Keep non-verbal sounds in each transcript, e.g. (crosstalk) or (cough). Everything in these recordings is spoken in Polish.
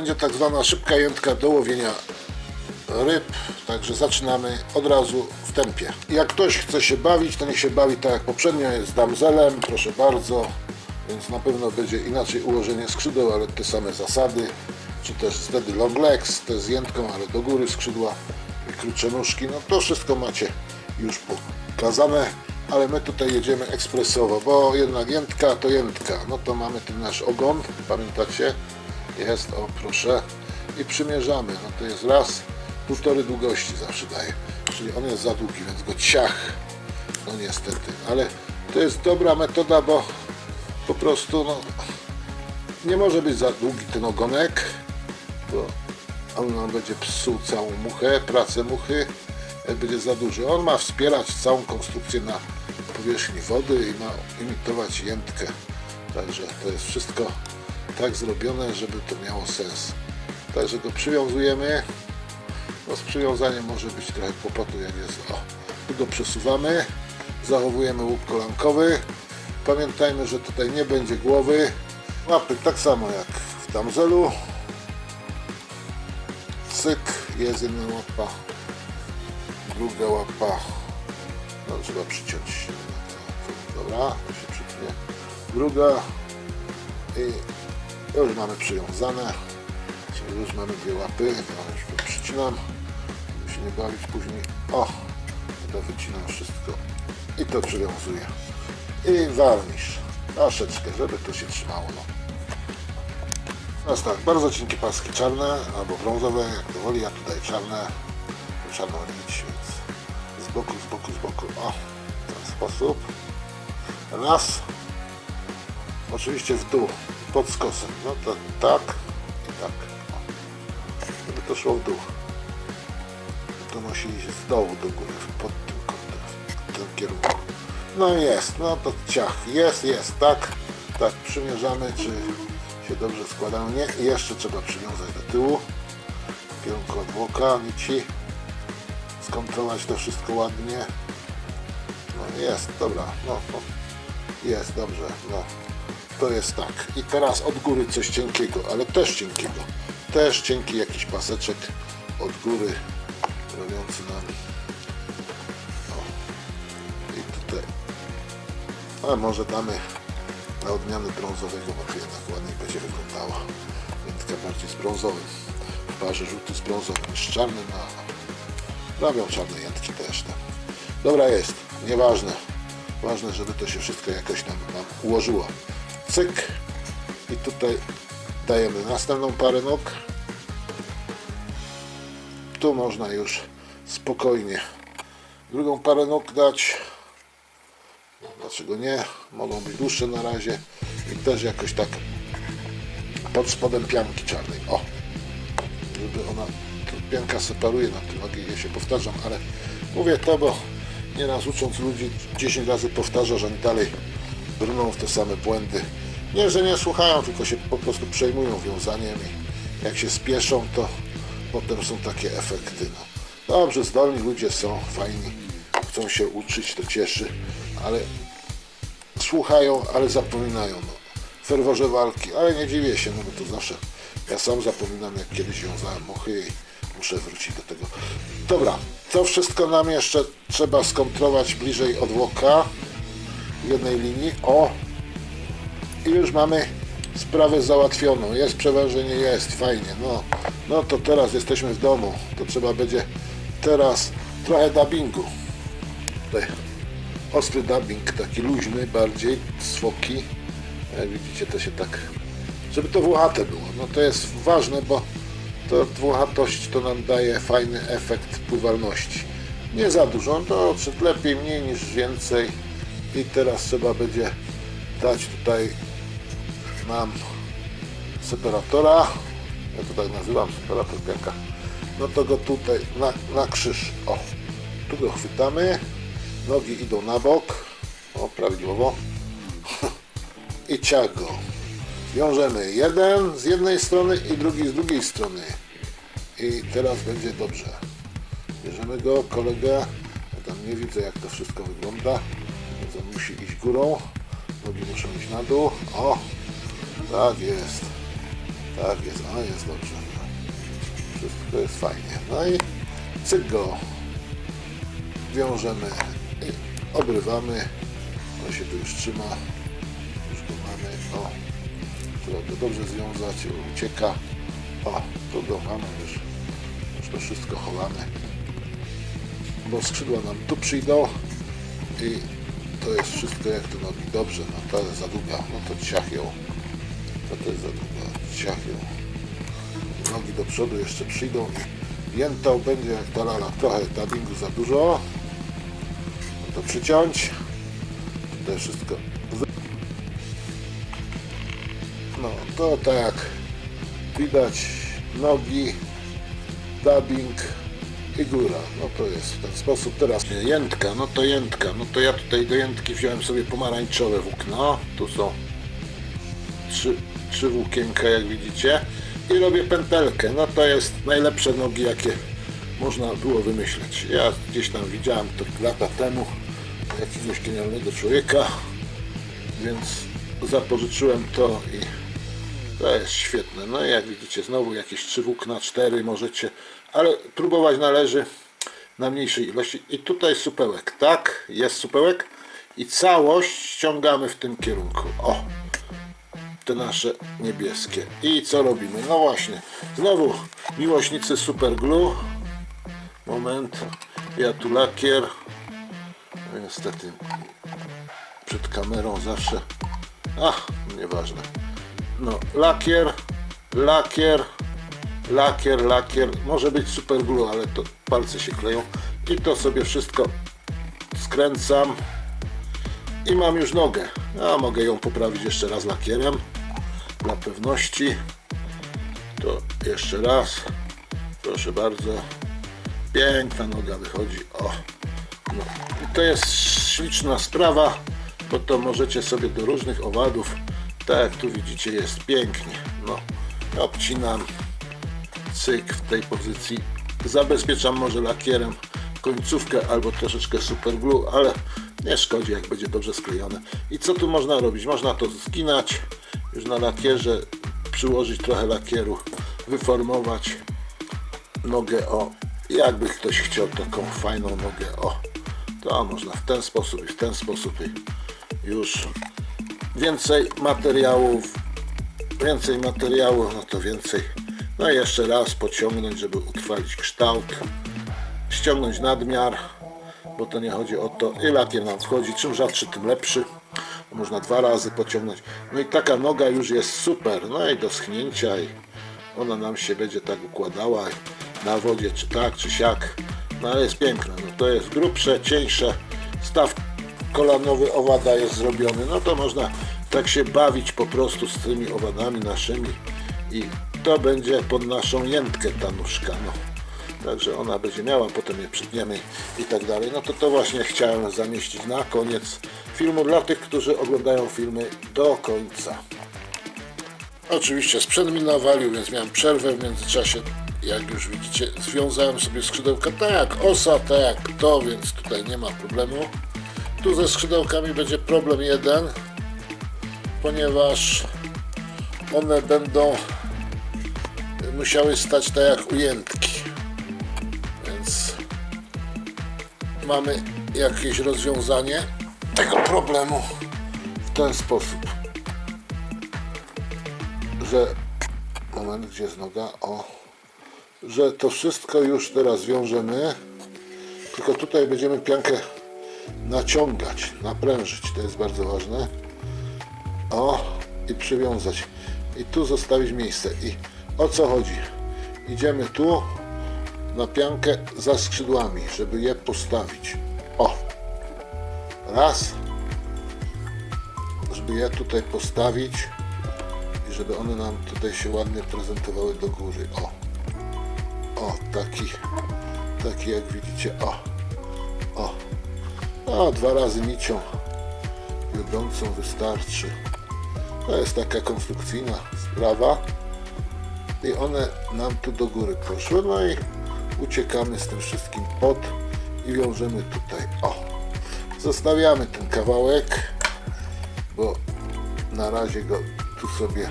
będzie tak zwana szybka jętka do łowienia ryb, także zaczynamy od razu w tempie. Jak ktoś chce się bawić, to niech się bawi tak jak poprzednio, jest damzelem, proszę bardzo, więc na pewno będzie inaczej ułożenie skrzydeł, ale te same zasady, czy też wtedy long legs, te z jętką, ale do góry skrzydła i krótsze nóżki, no to wszystko macie już pokazane, ale my tutaj jedziemy ekspresowo, bo jednak jętka to jętka, no to mamy ten nasz ogon, pamiętacie? Jest, o proszę, i przymierzamy, no to jest raz, półtory długości zawsze daje, czyli on jest za długi, więc go ciach, no niestety, ale to jest dobra metoda, bo po prostu no, nie może być za długi ten ogonek, bo on nam będzie psuł całą muchę, pracę muchy, jak będzie za duży. On ma wspierać całą konstrukcję na powierzchni wody i ma imitować jętkę. Także to jest wszystko tak zrobione, żeby to miało sens. Także go przywiązujemy. No z przywiązaniem może być trochę kłopotu, jak jest. O, tu go przesuwamy. Zachowujemy łup kolankowy. Pamiętajmy, że tutaj nie będzie głowy. Łapy tak samo jak w damzelu. Cyk, jest jedna łapa, druga łapa. No trzeba przyciąć. Dobra, to się przytnie. Druga i już mamy przywiązane. Czyli już mamy dwie łapy. Ja już to przycinam. Żeby się nie bawić później. O, to wycinam wszystko i to przywiązuję. I warnisz. Troszeczkę, żeby to się trzymało. No. Teraz tak, bardzo cienkie paski czarne albo brązowe, jak to woli, ja tutaj czarne, czarną nić, więc z boku, z boku, z boku, o, w ten sposób. Raz, oczywiście w dół, pod skosem, no to tak i tak, żeby to szło w dół. To musi iść z dołu do góry, pod tym kątem, w tym kierunku. No jest, no to ciach, jest, jest, tak, tak, przymierzamy, czy się dobrze składają, nie, jeszcze trzeba przywiązać do tyłu, w kierunku odwłoka, nici, skontrolować to wszystko ładnie, no jest, dobra, no, no. Jest, dobrze, no, to jest tak, i teraz od góry coś cienkiego, ale też cienkiego, też cienki jakiś paseczek od góry, robiący nam, o, i tutaj ale może damy na odmianę brązowego, bo to jednak ładniej będzie wyglądało. Wędka bardziej z brązowym. W parze żółty z brązowym z czarnym, a robią czarne jętki też tam. Dobra jest, nieważne. Ważne, żeby to się wszystko jakoś nam, nam ułożyło. Cyk. I tutaj dajemy następną parę nóg. Tu można już spokojnie drugą parę nóg dać. Dlaczego nie? Mogą być dłuższe na razie i też jakoś tak pod spodem pianki czarnej. O! Żeby ona, pianka separuje na tym nogi, ja się powtarzam, ale mówię to, bo nieraz ucząc ludzi 10 razy powtarza, że dalej brną w te same błędy. Nie, że nie słuchają, tylko się po prostu przejmują wiązaniem i jak się spieszą, to potem są takie efekty. No. Dobrze, zdolni ludzie są, fajni, chcą się uczyć, to cieszy, ale słuchają, ale zapominają. No. W ferworze walki, ale nie dziwię się, no bo to zawsze ja sam zapominam, jak kiedyś wiązałem muchy i muszę wrócić do tego. Dobra, to wszystko nam jeszcze trzeba skontrolować bliżej odwłoka w jednej linii. O! I już mamy sprawę załatwioną. Jest przewężenie, jest, fajnie. No, no to teraz jesteśmy w domu. To trzeba będzie teraz trochę dubbingu. Tutaj ostry dubbing, taki luźny bardziej, swoki. Jak widzicie, to się tak, żeby to włochate było. No to jest ważne, bo to włochatość to nam daje fajny efekt pływalności. Nie za dużo, to czy lepiej mniej niż więcej. I teraz trzeba będzie dać tutaj nam separatora. Ja to tak nazywam, separator pianka. No to go tutaj na, na krzyż. O, tu go chwytamy. Nogi idą na bok. O, prawidłowo. (laughs) I ciach go. Wiążemy jeden z jednej strony i drugi z drugiej strony. I teraz będzie dobrze. Bierzemy go, kolegę. Ja tam nie widzę jak to wszystko wygląda. Musi iść górą. Nogi muszą iść na dół. O, tak jest. Tak jest, a jest dobrze. Wszystko jest fajnie. No i cyk go wiążemy i obrywamy. On się tu już trzyma. Już go mamy. O, trzeba go dobrze związać. Ucieka. O, tu go mamy już. Już to wszystko chowamy. Bo skrzydła nam tu przyjdą i to jest wszystko jak to nogi. Dobrze, no jest za długa. No to ciach ją. To, jest za długa. Ciach ją. Nogi do przodu jeszcze przyjdą jętał będzie jak ta lala. Trochę dubbingu za dużo. No to przyciąć. To wszystko. No to tak widać nogi, dubbing i góra. No to jest w ten sposób. Teraz jętka, no to jętka. No to ja tutaj do jętki wziąłem sobie pomarańczowe włókno. Tu są trzy, trzy włókienka jak widzicie i robię pętelkę. No to jest najlepsze nogi jakie można było wymyśleć. Ja gdzieś tam widziałem to lata temu jakiegoś genialnego człowieka, więc zapożyczyłem to i to jest świetne. No i jak widzicie znowu jakieś trzy włókna, cztery możecie, ale próbować należy na mniejszej ilości. I tutaj supełek, tak? Jest supełek i całość ściągamy w tym kierunku. O! te nasze niebieskie. I co robimy? No właśnie, znowu miłośnicy super glue. Moment, ja tu lakier. No Niestety przed kamerą zawsze. Ach, nieważne. No, lakier, lakier, lakier, lakier. Może być super glue, ale to palce się kleją. I to sobie wszystko skręcam i mam już nogę. A mogę ją poprawić jeszcze raz lakierem dla pewności. To jeszcze raz. Proszę bardzo. Piękna noga wychodzi. O. No. I to jest śliczna sprawa, bo to możecie sobie do różnych owadów, tak jak tu widzicie, jest pięknie. No. Obcinam cyk w tej pozycji. Zabezpieczam może lakierem końcówkę albo troszeczkę superglue, ale nie szkodzi jak będzie dobrze sklejone. I co tu można robić? Można to zginać już na lakierze, przyłożyć trochę lakieru, wyformować nogę o, jakby ktoś chciał taką fajną nogę o, to można w ten sposób i w ten sposób i już więcej materiałów więcej materiału, no to więcej. No i jeszcze raz pociągnąć, żeby utrwalić kształt. Ściągnąć nadmiar, bo to nie chodzi o to, i lakier nam wchodzi. Czym rzadszy, tym lepszy. Można dwa razy pociągnąć. No i taka noga już jest super. No i do schnięcia i ona nam się będzie tak układała na wodzie, czy tak, czy siak. No ale jest piękna. No to jest grubsze, cieńsze. Staw kolanowy owada jest zrobiony. No to można tak się bawić po prostu z tymi owadami naszymi i to będzie pod naszą jętkę ta nóżka. No. Także ona będzie miała, potem je przytniemy i tak dalej. No to to właśnie chciałem zamieścić na koniec filmu dla tych, którzy oglądają filmy do końca. Oczywiście sprzęt mi nawalił, więc miałem przerwę w międzyczasie. Jak już widzicie, związałem sobie skrzydełka tak jak osa, tak jak to, więc tutaj nie ma problemu. Tu ze skrzydełkami będzie problem jeden, ponieważ one będą musiały stać tak jak ujętki. Więc mamy jakieś rozwiązanie tego problemu w ten sposób, że moment, gdzie jest noga, o, że to wszystko już teraz wiążemy, tylko tutaj będziemy piankę naciągać, naprężyć, to jest bardzo ważne. O, i przywiązać. I tu zostawić miejsce. I o co chodzi? Idziemy tu na piankę za skrzydłami, żeby je postawić. O! Raz. Żeby je tutaj postawić i żeby one nam tutaj się ładnie prezentowały do góry. O! O, taki, taki jak widzicie. O! O, dwa razy nicią wiodącą wystarczy. To jest taka konstrukcyjna sprawa. I one nam tu do góry poszły. No i uciekamy z tym wszystkim pod i wiążemy tutaj. O! Zostawiamy ten kawałek, bo na razie go tu sobie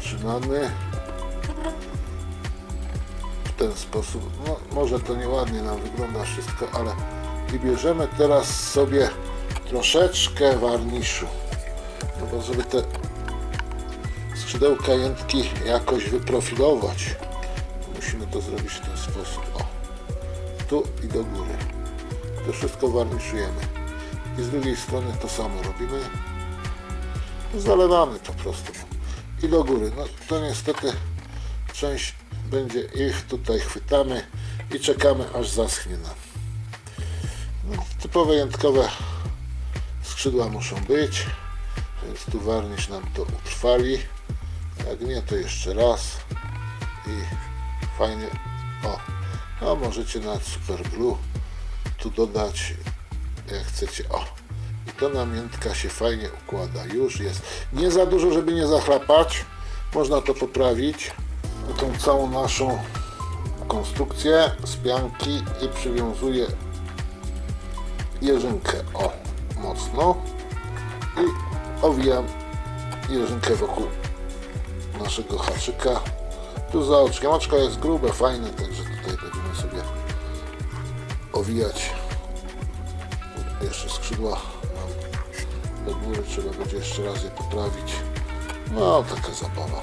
trzymamy. ten sposób. No, może to nieładnie nam wygląda wszystko, ale i bierzemy teraz sobie troszeczkę warniszu. No bo żeby te skrzydełka jętki jakoś wyprofilować, musimy to zrobić w ten sposób. O, tu i do góry. To wszystko warniszujemy. I z drugiej strony to samo robimy. Zalewamy po prostu. I do góry. No to niestety część będzie ich tutaj chwytamy i czekamy aż zaschnie nam. Typowe jętkowe skrzydła muszą być, więc tu warnisz nam to utrwali. Jak nie, to jeszcze raz i fajnie. O, no możecie na super glue tu dodać jak chcecie. O, i to namiętka się fajnie układa. Już jest. Nie za dużo, żeby nie zachlapać. Można to poprawić. Tą całą naszą konstrukcję z pianki i przywiązuję jeżynkę. O, mocno. I owijam jeżynkę wokół naszego haczyka. Tu za oczkiem. Oczko jest grube, fajne, także tutaj będziemy sobie owijać jeszcze skrzydła do góry, trzeba będzie jeszcze raz je poprawić. No, taka zabawa.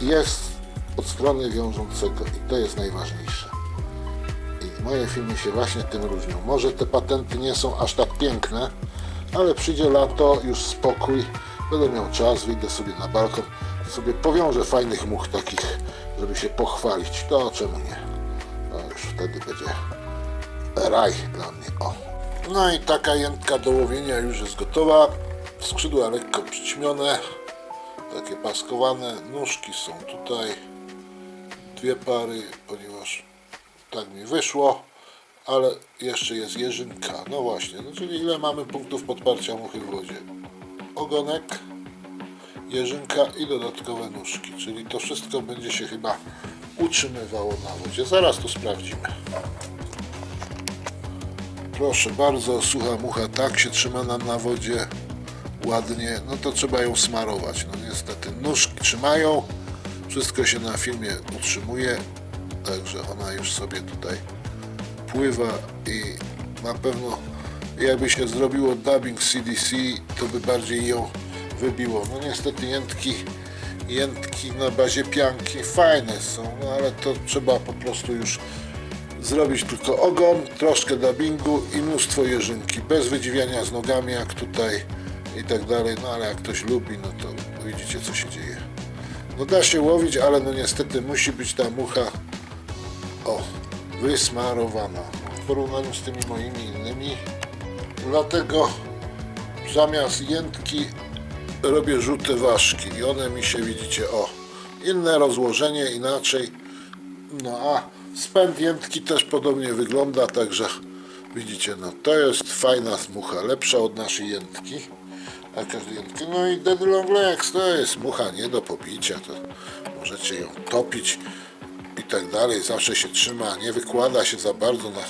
Jest od strony wiążącego i to jest najważniejsze. Moje filmy się właśnie tym różnią. Może te patenty nie są aż tak piękne, ale przyjdzie lato, już spokój, będę miał czas, wyjdę sobie na balkon, sobie powiążę fajnych much takich, żeby się pochwalić. To czemu nie? No już wtedy będzie raj dla mnie. O. No i taka jętka do łowienia już jest gotowa. Skrzydła lekko przyćmione, takie paskowane. Nóżki są tutaj. Dwie pary, ponieważ tak mi wyszło. Ale jeszcze jest jeżynka. No właśnie, no czyli ile mamy punktów podparcia muchy w wodzie? Ogonek, jeżynka i dodatkowe nóżki. Czyli to wszystko będzie się chyba utrzymywało na wodzie. Zaraz to sprawdzimy. Proszę bardzo, sucha mucha tak się trzyma nam na wodzie ładnie, no to trzeba ją smarować. No niestety nóżki trzymają, wszystko się na filmie utrzymuje, także ona już sobie tutaj pływa i na pewno jakby się zrobiło dubbing CDC, to by bardziej ją wybiło. No niestety jętki, jętki na bazie pianki fajne są, no ale to trzeba po prostu już zrobić tylko ogon, troszkę dubbingu i mnóstwo jeżynki, bez wydziwiania z nogami jak tutaj i tak dalej, no ale jak ktoś lubi, no to widzicie co się dzieje. No da się łowić, ale no niestety musi być ta mucha o, wysmarowana w porównaniu z tymi moimi innymi. Dlatego zamiast jętki robię żółte ważki i one mi się widzicie, o, inne rozłożenie, inaczej. No a spęd jętki też podobnie wygląda, także widzicie, no to jest fajna mucha, lepsza od naszej jętki. A jętki. No i Dead Long Legs to jest mucha nie do pobicia, to możecie ją topić i tak dalej, zawsze się trzyma, nie wykłada się za bardzo na